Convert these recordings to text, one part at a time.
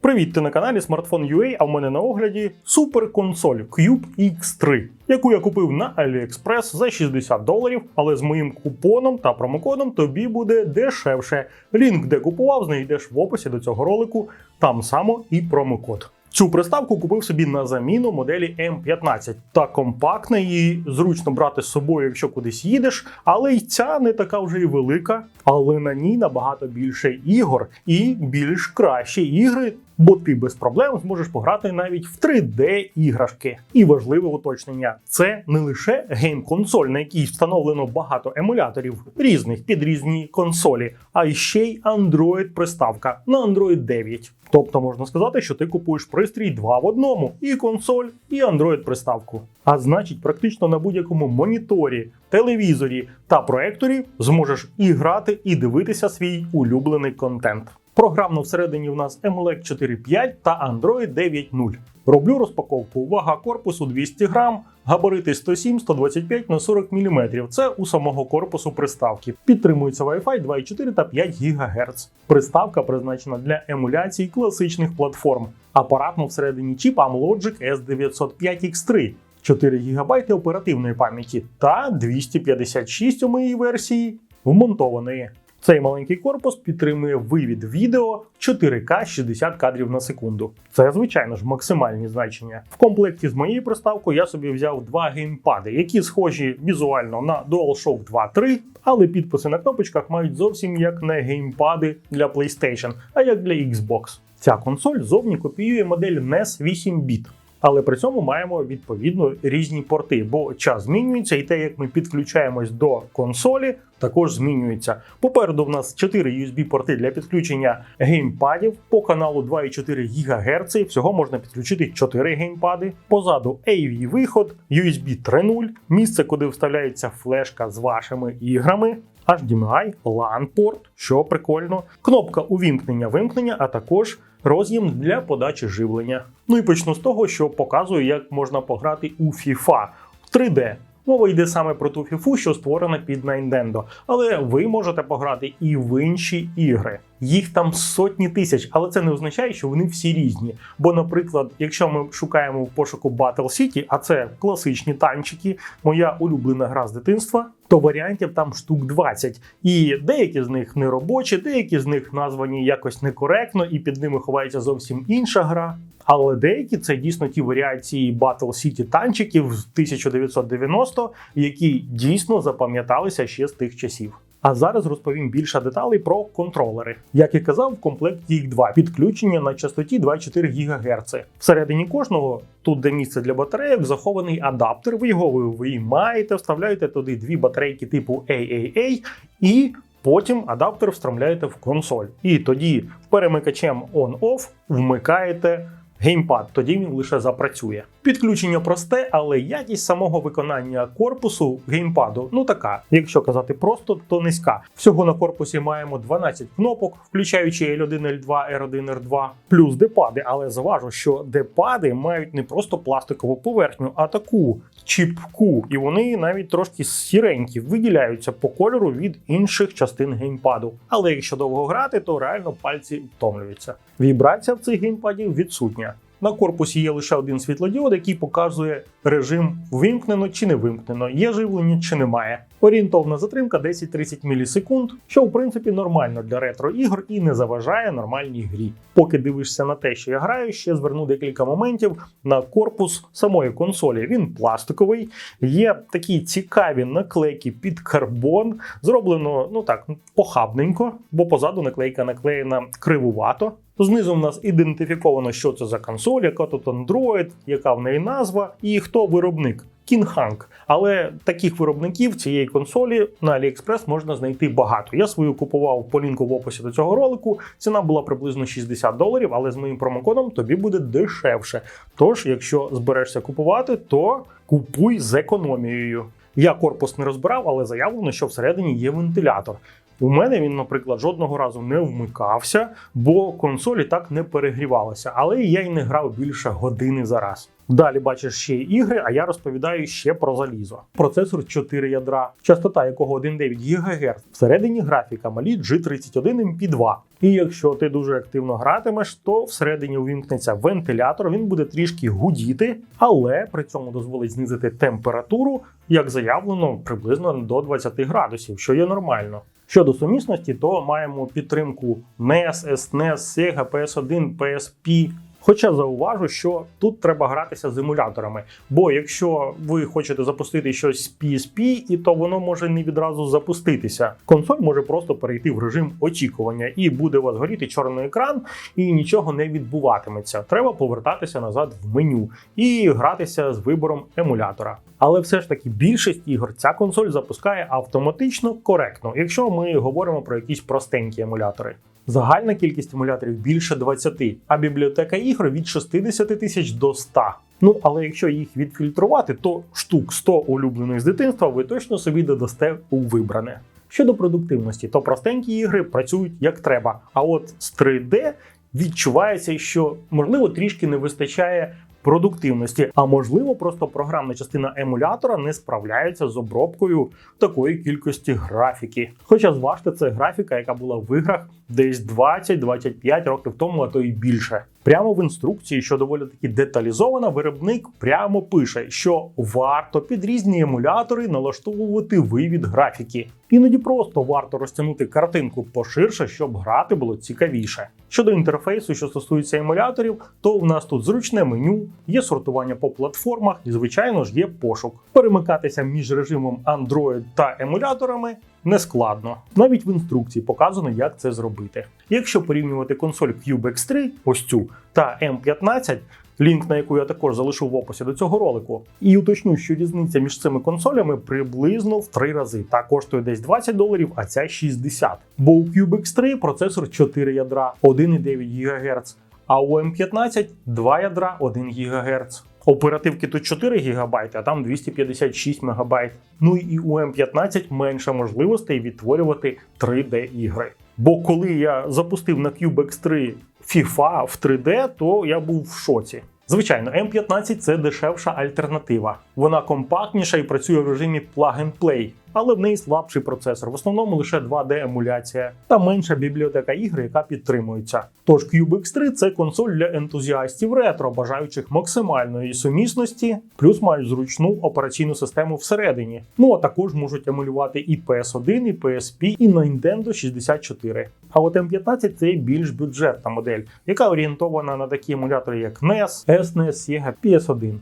Привіт, ти на каналі Smartphone.ua, а в мене на огляді суперконсоль Cube X3, яку я купив на AliExpress за 60 доларів, але з моїм купоном та промокодом тобі буде дешевше. Лінк, де купував, знайдеш в описі до цього ролику, там само і промокод. Цю приставку купив собі на заміну моделі M15. Та компактна її зручно брати з собою, якщо кудись їдеш, але й ця не така вже й велика, але на ній набагато більше ігор і більш кращі ігри. Бо ти без проблем зможеш пограти навіть в 3D іграшки. І важливе уточнення: це не лише гейм-консоль, на якій встановлено багато емуляторів різних під різні консолі, а ще й Android-приставка на Android 9. Тобто можна сказати, що ти купуєш пристрій два в одному: і консоль, і Android-приставку. А значить, практично на будь-якому моніторі, телевізорі та проекторі зможеш і грати, і дивитися свій улюблений контент. Програмно всередині в нас EMULEC 4.5 та Android 9.0. Роблю розпаковку. Вага корпусу 200 грам, габарити 107-125 на 40 мм. Це у самого корпусу приставки. Підтримується Wi-Fi 2.4 та 5 ГГц. Приставка призначена для емуляції класичних платформ. Апаратно всередині чіп Amlogic S905X3. 4 ГБ оперативної пам'яті та 256 у моїй версії вмонтованої. Цей маленький корпус підтримує вивід відео 4К 60 кадрів на секунду. Це, звичайно ж, максимальні значення. В комплекті з моєю приставкою я собі взяв два геймпади, які схожі візуально на DualShock 2 3, але підписи на кнопочках мають зовсім як не геймпади для PlayStation, а як для Xbox. Ця консоль зовні копіює модель NES 8 біт. Але при цьому маємо відповідно різні порти, бо час змінюється, і те, як ми підключаємось до консолі, також змінюється. Попереду в нас 4 USB-порти для підключення геймпадів по каналу 2,4 ГГц. Всього можна підключити 4 геймпади. Позаду AV виход, USB 3.0, місце, куди вставляється флешка з вашими іграми. HDMI, LAN-порт, що прикольно, кнопка увімкнення-вимкнення, а також роз'єм для подачі живлення. Ну і почну з того, що показую, як можна пограти у FIFA в 3D. Мова йде саме про ту FIFA, що створена під Nintendo. Але ви можете пограти і в інші ігри. Їх там сотні тисяч, але це не означає, що вони всі різні. Бо, наприклад, якщо ми шукаємо в пошуку Battle City, а це класичні танчики, моя улюблена гра з дитинства, то варіантів там штук 20. І деякі з них не робочі, деякі з них названі якось некоректно, і під ними ховається зовсім інша гра. Але деякі це дійсно ті варіації Battle City танчиків з 1990, які дійсно запам'яталися ще з тих часів. А зараз розповім більше деталей про контролери. Як і казав, в комплекті їх два підключення на частоті 2,4 ГГц. Всередині кожного, тут де місце для батарейок, захований адаптер. Ви його виймаєте, вставляєте туди дві батарейки типу AAA і. Потім адаптер встромляєте в консоль. І тоді перемикачем on-off вмикаєте геймпад, тоді він лише запрацює. Підключення просте, але якість самого виконання корпусу геймпаду ну така, якщо казати просто, то низька. Всього на корпусі маємо 12 кнопок, включаючи L1, L2, R1, R2, плюс депади. Але заважу, що депади мають не просто пластикову поверхню, а таку чіпку, і вони навіть трошки сіренькі, виділяються по кольору від інших частин геймпаду. Але якщо довго грати, то реально пальці втомлюються. Вібрація в цих геймпадів відсутня. На корпусі є лише один світлодіод, який показує режим вимкнено чи не вимкнено, є живлення чи немає. Орієнтовна затримка 10-30 мілісекунд, що в принципі нормально для ретро-ігор і не заважає нормальній грі. Поки дивишся на те, що я граю, ще зверну декілька моментів на корпус самої консолі. Він пластиковий, є такі цікаві наклейки під карбон. Зроблено ну так похабненько, бо позаду наклейка наклеєна кривувато. Знизу в нас ідентифіковано, що це за консоль, яка тут Android, яка в неї назва і хто виробник. Кінханг. Але таких виробників цієї консолі на AliExpress можна знайти багато. Я свою купував по лінку в описі до цього ролику. Ціна була приблизно 60 доларів, але з моїм промокодом тобі буде дешевше. Тож, якщо зберешся купувати, то купуй з економією. Я корпус не розбирав, але заявлено, що всередині є вентилятор. У мене він, наприклад, жодного разу не вмикався, бо консоль і так не перегрівалася, але я й не грав більше години за раз. Далі бачиш ще ігри, а я розповідаю ще про залізо. Процесор 4 ядра, частота якого 1,9 ГГц. Всередині графіка малі G31 MP2. І якщо ти дуже активно гратимеш, то всередині увімкнеться вентилятор, він буде трішки гудіти, але при цьому дозволить знизити температуру, як заявлено, приблизно до 20 градусів, що є нормально. Щодо сумісності, то маємо підтримку NES, SNES, Sega, PS1, PSP. Хоча зауважу, що тут треба гратися з емуляторами. Бо якщо ви хочете запустити щось з PSP, і то воно може не відразу запуститися. Консоль може просто перейти в режим очікування, і буде у вас горіти чорний екран, і нічого не відбуватиметься. Треба повертатися назад в меню і гратися з вибором емулятора. Але все ж таки більшість ігор ця консоль запускає автоматично коректно, якщо ми говоримо про якісь простенькі емулятори. Загальна кількість емуляторів більше 20, а бібліотека ігор від 60 тисяч до 100. Ну але якщо їх відфільтрувати, то штук 100 улюблених з дитинства ви точно собі додасте у вибране. Щодо продуктивності, то простенькі ігри працюють як треба. А от з 3D відчувається, що можливо трішки не вистачає продуктивності, а можливо, просто програмна частина емулятора не справляється з обробкою такої кількості графіки. Хоча зважте, це графіка, яка була в іграх десь 20-25 років тому, а то і більше. Прямо в інструкції, що доволі таки деталізована, виробник прямо пише, що варто під різні емулятори налаштовувати вивід графіки. Іноді просто варто розтягнути картинку поширше, щоб грати було цікавіше. Щодо інтерфейсу, що стосується емуляторів, то в нас тут зручне меню, є сортування по платформах і, звичайно ж, є пошук. Перемикатися між режимом Android та емуляторами не складно. Навіть в інструкції показано, як це зробити. Якщо порівнювати консоль Cube X3, ось цю, та M15, лінк на яку я також залишу в описі до цього ролику, і уточню, що різниця між цими консолями приблизно в три рази. Та коштує десь 20 доларів, а ця 60. Бо у Cube X3 процесор 4 ядра, 1,9 ГГц, а у M15 2 ядра, 1 ГГц. Оперативки тут 4 ГБ, а там 256 МБ. Ну і у М15 менше можливостей відтворювати 3D-ігри. Бо коли я запустив на Cubex 3 FIFA в 3D, то я був в шоці. Звичайно, М15 це дешевша альтернатива. Вона компактніша і працює в режимі Plug and Play, але в неї слабший процесор, в основному лише 2D-емуляція та менша бібліотека ігри, яка підтримується. Тож CubeX 3 це консоль для ентузіастів ретро, бажаючих максимальної сумісності, плюс мають зручну операційну систему всередині. Ну а також можуть емулювати і PS1, і PSP, і Nintendo 64. А от M15 це більш бюджетна модель, яка орієнтована на такі емулятори, як NES, SNES, Sega, PS1.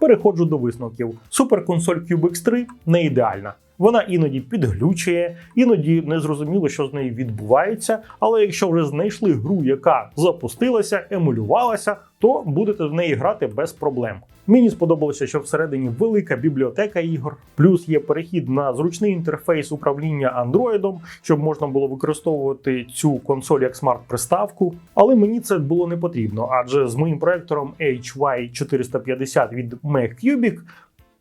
Переходжу до висновків. Суперконсоль CubeX 3 не ідеальна. Вона іноді підглючує, іноді не зрозуміло, що з нею відбувається. Але якщо вже знайшли гру, яка запустилася, емулювалася, то будете в неї грати без проблем. Мені сподобалося, що всередині велика бібліотека ігор, плюс є перехід на зручний інтерфейс управління Android, щоб можна було використовувати цю консоль як смарт-приставку. Але мені це було не потрібно, адже з моїм проектором HY450 від MacCubic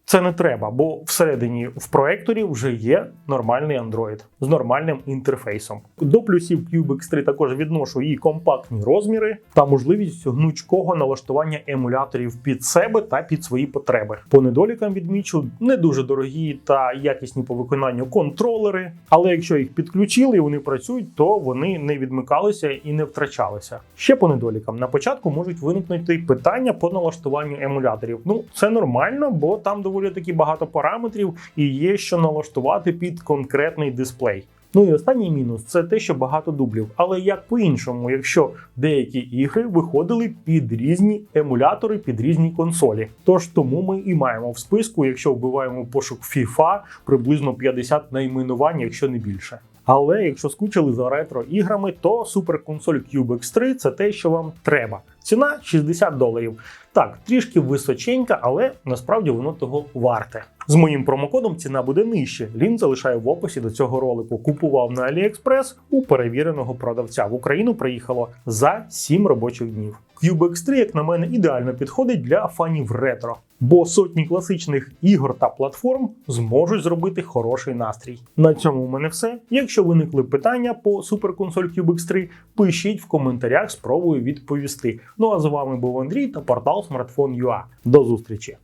це не треба, бо всередині в проекторі вже є нормальний Android з нормальним інтерфейсом. До плюсів Cubex 3 також відношу і компактні розміри та можливість гнучкого налаштування емуляторів під себе та під свої потреби. По недолікам відмічу не дуже дорогі та якісні по виконанню контролери, але якщо їх підключили і вони працюють, то вони не відмикалися і не втрачалися. Ще по недолікам на початку можуть виникнути питання по налаштуванню емуляторів. Ну це нормально, бо там доволі доволі таки багато параметрів і є що налаштувати під конкретний дисплей. Ну і останній мінус це те, що багато дублів. Але як по-іншому, якщо деякі ігри виходили під різні емулятори, під різні консолі. Тож тому ми і маємо в списку, якщо вбиваємо пошук FIFA, приблизно 50 найменувань, якщо не більше. Але якщо скучили за ретро іграми, то суперконсоль CubeX 3 це те, що вам треба. Ціна 60 доларів. Так, трішки височенька, але насправді воно того варте. З моїм промокодом ціна буде нижче. Лінк залишаю в описі до цього ролику. Купував на AliExpress у перевіреного продавця. В Україну приїхало за 7 робочих днів. Cube X3, як на мене, ідеально підходить для фанів ретро, бо сотні класичних ігор та платформ зможуть зробити хороший настрій. На цьому у мене все. Якщо виникли питання по суперконсоль Cube X3, пишіть в коментарях, спробую відповісти. Ну а з вами був Андрій та портал Smartphone.ua. До зустрічі!